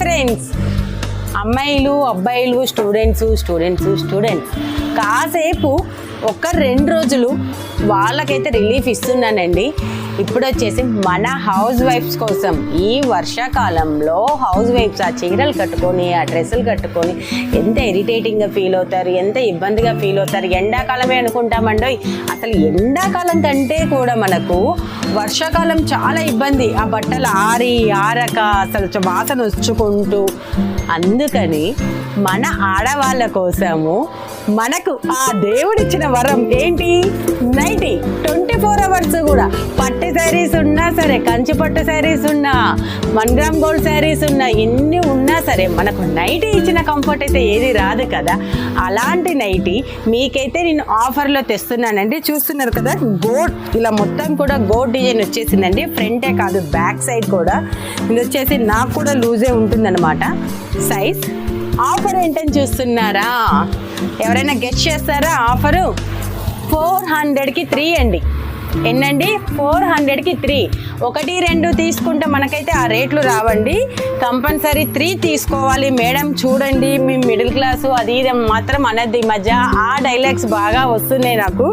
Friends అమ్మాయిలు అబ్బాయిలు students students students కాసేపు ఒక రెండు రోజులు వాళ్ళకైతే రిలీఫ్ ఇస్తున్నానండి. ఇప్పుడు వచ్చేసి మన హౌస్ వైఫ్స్ కోసం ఈ వర్షాకాలంలో హౌస్ వైఫ్స్ ఆ చీరలు కట్టుకొని ఆ డ్రెస్సులు కట్టుకొని ఎంత ఇరిటేటింగ్గా ఫీల్ అవుతారు ఎంత ఇబ్బందిగా ఫీల్ అవుతారు. ఎండాకాలమే అనుకుంటామండో అసలు ఎండాకాలం కంటే కూడా మనకు వర్షాకాలం చాలా ఇబ్బంది. ఆ బట్టలు ఆరి ఆరక అసలు వాసన వచ్చుకుంటూ అందుకని మన ఆడవాళ్ళ కోసము మనకు ఆ దేవుడిచ్చిన వరం ఏంటి? నైటీ ట్వంటీ ఫోర్ అవర్స్ కూడా. పట్టు శారీస్ ఉన్నా సరే కంచి పట్టు శారీస్ ఉన్నా వన్ గ్రామ్ గోల్డ్ శారీస్ ఉన్నా ఎన్ని ఉన్నా సరే మనకు నైటీ ఇచ్చిన కంఫర్ట్ అయితే ఏది రాదు కదా. అలాంటి నైటీ మీకైతే నేను ఆఫర్లో తెస్తున్నానండి. చూస్తున్నారు కదా గోడ్ ఇలా మొత్తం కూడా గోడ్ డిజైన్ వచ్చేసిందండి. ఫ్రంటే కాదు బ్యాక్ సైడ్ కూడా. ఇది వచ్చేసి నాకు కూడా లూజే ఉంటుందన్నమాట. సైజ్ ఆఫర్ ఏంటని చూస్తున్నారా? ఎవరైనా గెస్ట్ చేస్తారా? ఆఫరు? ఫోర్ హండ్రెడ్కి త్రీ అండి. ఎన్నండి? ఫోర్ హండ్రెడ్కి త్రీ. ఒకటి రెండు తీసుకుంటే మనకైతే ఆ రేట్లు రావండి. కంపల్సరీ త్రీ తీసుకోవాలి. మేడం చూడండి మీ మిడిల్ క్లాసు అది ఇది మాత్రం అనేది మధ్య ఆ డైలాగ్స్ బాగా వస్తున్నాయి నాకు.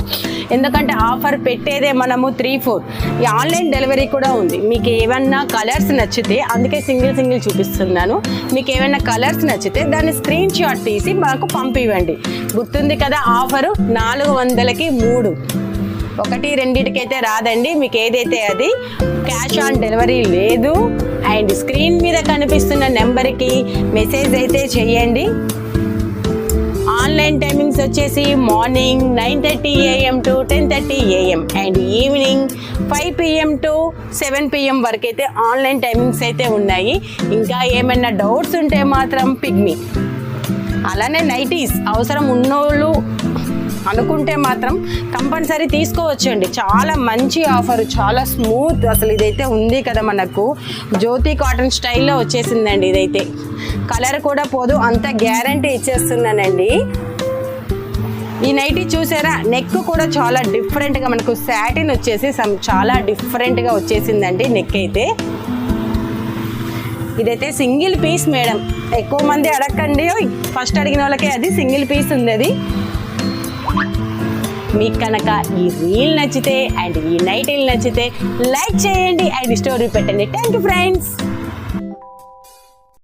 ఎందుకంటే ఆఫర్ పెట్టేదే మనము త్రీ ఫోర్. ఈ ఆన్లైన్ డెలివరీ కూడా ఉంది. మీకు ఏమన్నా కలర్స్ నచ్చితే అందుకే సింగిల్ సింగిల్ చూపిస్తున్నాను. మీకు ఏమైనా కలర్స్ నచ్చితే దాన్ని స్క్రీన్ షాట్ తీసి మాకు పంపివ్వండి. గుర్తుంది కదా ఆఫరు నాలుగు వందలకి మూడు. ఒకటి రెండిటికైతే రాదండి. మీకు ఏదైతే అది క్యాష్ ఆన్ డెలివరీ లేదు. అండ్ స్క్రీన్ మీద కనిపిస్తున్న నెంబర్కి మెసేజ్ అయితే చేయండి. ఆన్లైన్ టైమింగ్స్ వచ్చేసి morning nine thirty AM to ten thirty AM. And evening five PM to seven PM వరకు అయితే ఆన్లైన్ టైమింగ్స్ అయితే ఉన్నాయి. ఇంకా ఏమైనా డౌట్స్ ఉంటే మాత్రం పిగ్మి అలానే నైటీస్ అవసరం ఉన్నోళ్ళు అనుకుంటే మాత్రం కంపల్సరీ తీసుకోవచ్చండి. చాలా మంచి ఆఫర్ చాలా స్మూత్ అసలు ఇదైతే ఉంది కదా మనకు. జ్యోతి కాటన్ స్టైల్లో వచ్చేసిందండి ఇదైతే. కలర్ కూడా పోదు అంత గ్యారంటీ ఇచ్చేస్తున్నానండి. ఈ నైటీ చూసారా? నెక్ కూడా చాలా డిఫరెంట్గా మనకు శాటిన్ వచ్చేసి చాలా డిఫరెంట్గా వచ్చేసిందండి నెక్ అయితే. ఇదైతే సింగిల్ పీస్ మేడం. ఎక్కువ మంది అడగండి ఫస్ట్ అడిగిన వాళ్ళకే అది సింగిల్ పీస్ ఉంది అది. మీకు కనుక ఈ రీల్ నచ్చితే అండ్ ఈ నైట్ నచ్చితే లైక్ చేయండి అండ్ స్టోరీ పెట్టండి. Thank you friends